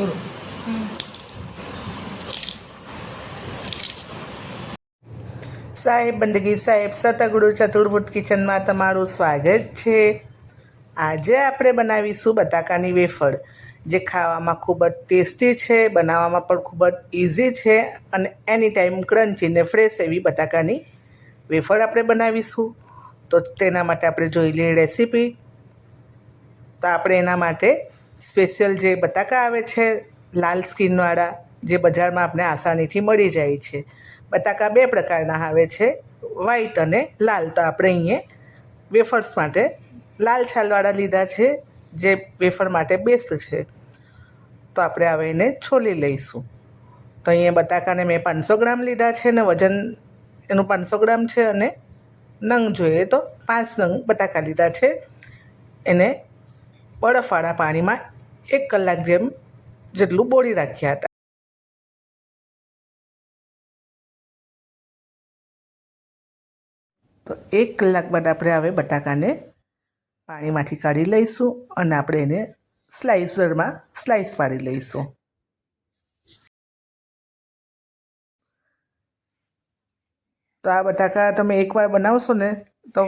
પૂરું સાહેબ, બંદગી સાહેબ, સતગુરુ ચતુર્ભુજ કિચનમાં તમારું સ્વાગત છે. આજે આપણે બનાવીશું બટાકાની વેફળ જે ખાવામાં ખૂબ જ ટેસ્ટી છે, બનાવવામાં પણ ખૂબ જ ઇઝી છે અને એની ટાઈમ ક્રન્ચી ને ફ્રેશ એવી બટાકાની વેફળ આપણે બનાવીશું. તો તેના માટે આપણે જોઈ લઈએ રેસીપી તો આપણે એના માટે સ્પેશિયલ જે બટાકા આવે છે, લાલ સ્કિનવાળા, જે બજારમાં આપણે આસાનીથી મળી જાય છે. બટાકા બે પ્રકારના આવે છે, વ્હાઈટ અને લાલ. તો આપણે અહીંયા વેફર્સ માટે લાલ છાલવાળા લીધા છે, જે વેફર માટે બેસ્ટ છે. તો આપણે હવે એને છોલી લઈશું. તો અહીંયા બટાકાને મેં પાંચસો ગ્રામ લીધા છે અને વજન એનું પાંચસો ગ્રામ છે અને નંગ જોઈએ તો પાંચ નંગ બટાકા લીધા છે. એને બરફવાળા પાણીમાં એક કલાક જેમ જેટલું બોળી રાખ્યા હતા. તો એક કલાક બાદ આપણે હવે બટાકાને પાણીમાંથી કાઢી લઈશું અને આપણે એને સ્લાઇસરમાં સ્લાઇસ પાડી લઈશું. તો આ બટાકા તમે એકવાર બનાવશો ને તો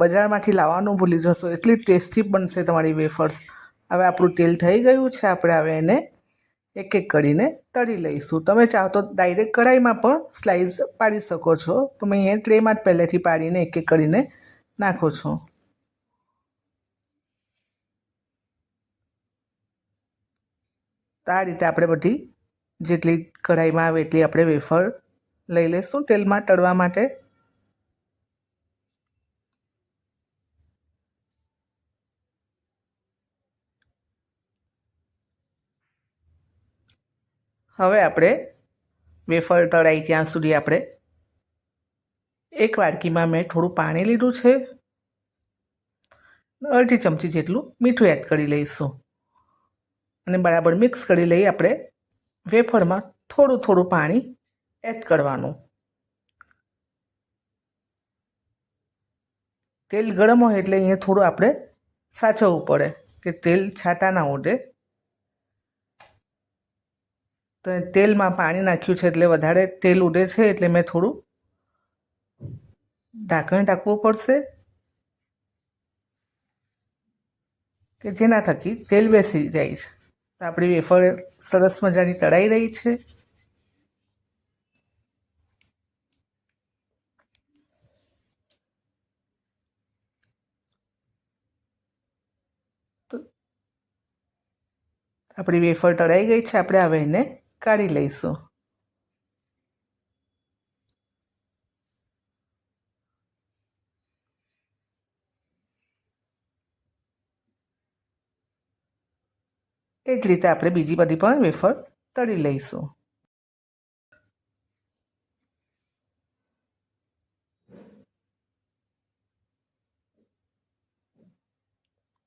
બજારમાંથી લાવવાનું ભૂલી જશો. એટલી ટેસ્ટી બનશે તમારી વેફર્સ. હવે આપણું તેલ થઈ ગયું છે, આપણે હવે એને એક એક કરીને તળી લઈશું. તમે ચાહો તો ડાયરેક્ટ કઢાઈમાં પણ સ્લાઇસ પાડી શકો છો. તમે અહીંયા ટ્રેમાં જ પહેલેથી પાડીને એક એક કરીને નાખો છો. તો આ રીતે આપણે બધી જેટલી કઢાઈમાં આવે એટલી આપણે વેફર લઈ લઈશું તેલમાં તળવા માટે. હવે આપણે વેફર તળાઈ ત્યાં સુધી આપણે એક વાડકીમાં મેં થોડું પાણી લીધું છે. અડધી ચમચી જેટલું મીઠું એડ કરી લઈશું. અને બરાબર મિક્સ કરી લઈ આપણે વેફરમાં થોડું થોડું પાણી એડ કરવાનું. તેલ ગરમ હોય એટલે અહીંયા થોડું આપણે સાચવવું પડે કે તેલ છાટા ના ઉડે. તો તેલમાં પાણી નાખ્યું છે એટલે વધારે તેલ ઉડે છે એટલે મેં થોડું ઢાંકણ ઢાંકવું પડશે. કે જેના થકી તેલ બેસી જાય છે. તો આપણી વેફર સરસ મજાની તળાઈ રહી છે. આપણી વેફર તળાઈ ગઈ છે. આપણે હવે એને કાઢી લઈશું. એ જ રીતે આપણે બીજી બધી પણ વેફર તળી લઈશું.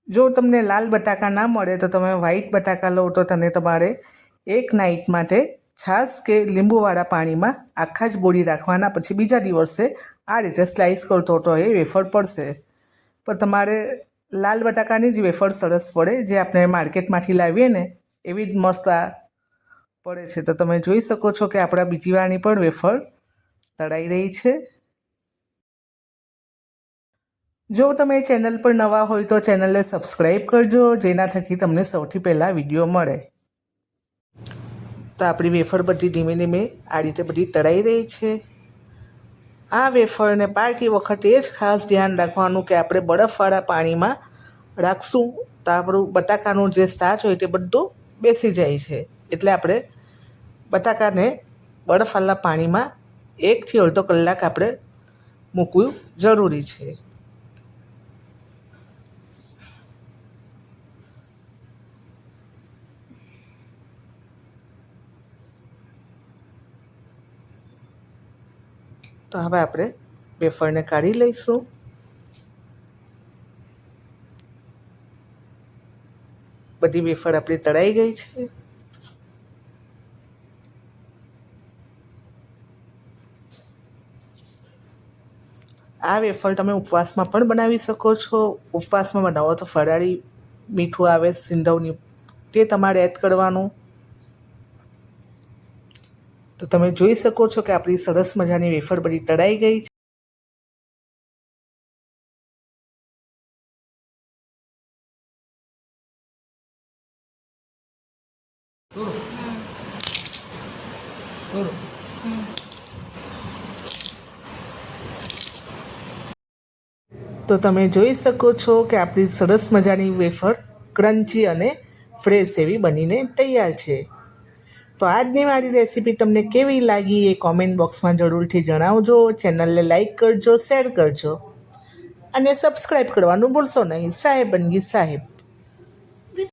જો તમને લાલ બટાકા ના મળે તો તમે વ્હાઈટ બટાકા લો તો તને તમારે એક નાઇટ માટે છાશ કે લીંબુવાળા પાણીમાં આખા જ બોળી રાખવાના, પછી બીજા દિવસે આ રીતે સ્લાઇસ કરતો તો એ વેફર પડશે. પણ તમારે લાલ બટાકાની જ વેફર સરસ પડે, જે આપણે માર્કેટમાંથી લાવીએ ને, એવી જ મસ્ત આ પડે છે. તો તમે જોઈ શકો છો કે આપણા બીજી વારની પણ વેફર તળાઈ રહી છે. જો તમે ચેનલ પર નવા હોય તો ચેનલને સબસ્ક્રાઈબ કરજો જેના થકી તમને સૌથી પહેલાં વીડિયો મળે. તો આપણી વેફર બધી ધીમે ધીમે આ રીતે બધી તળાઈ રહી છે. આ વેફરને પાડતી વખતે જ ખાસ ધ્યાન રાખવાનું કે આપણે બરફવાળા પાણીમાં રાખશું તો આપણું બટાકાનું જે સ્ટાચ હોય તે બધું બેસી જાય છે. એટલે આપણે બટાકાને બરફવાળા પાણીમાં એકથી અડધો કલાક આપણે મૂકવું જરૂરી છે. તો હવે આપણે વેફરને કાઢી લઈશું. બધી વેફર આપણી તળાઈ ગઈ છે. આ વેફર તમે ઉપવાસમાં પણ બનાવી શકો છો. ઉપવાસમાં બનાવો તો ફરાળી મીઠું આવે, સિંધવની, તે તમારે એડ કરવાનું. તો તમે જોઈ શકો છો કે આપણી સરસ મજાની વેફર બધી તળાઈ ગઈ છે. તો તમે જોઈ શકો છો કે આપણી સરસ મજાની વેફર ક્રન્ચી અને ફ્રેશ એવી બનીને તૈયાર છે. તો આજની મારી રેસીપી તમને કેવી લાગી એ કોમેન્ટ બોક્સમાં જરૂરથી જણાવજો. ચેનલને લાઇક કરજો શેર કરજો. અને સબસ્ક્રાઈબ કરવાનું ભૂલશો નહીં. સાહેબ બનગી સાહેબ.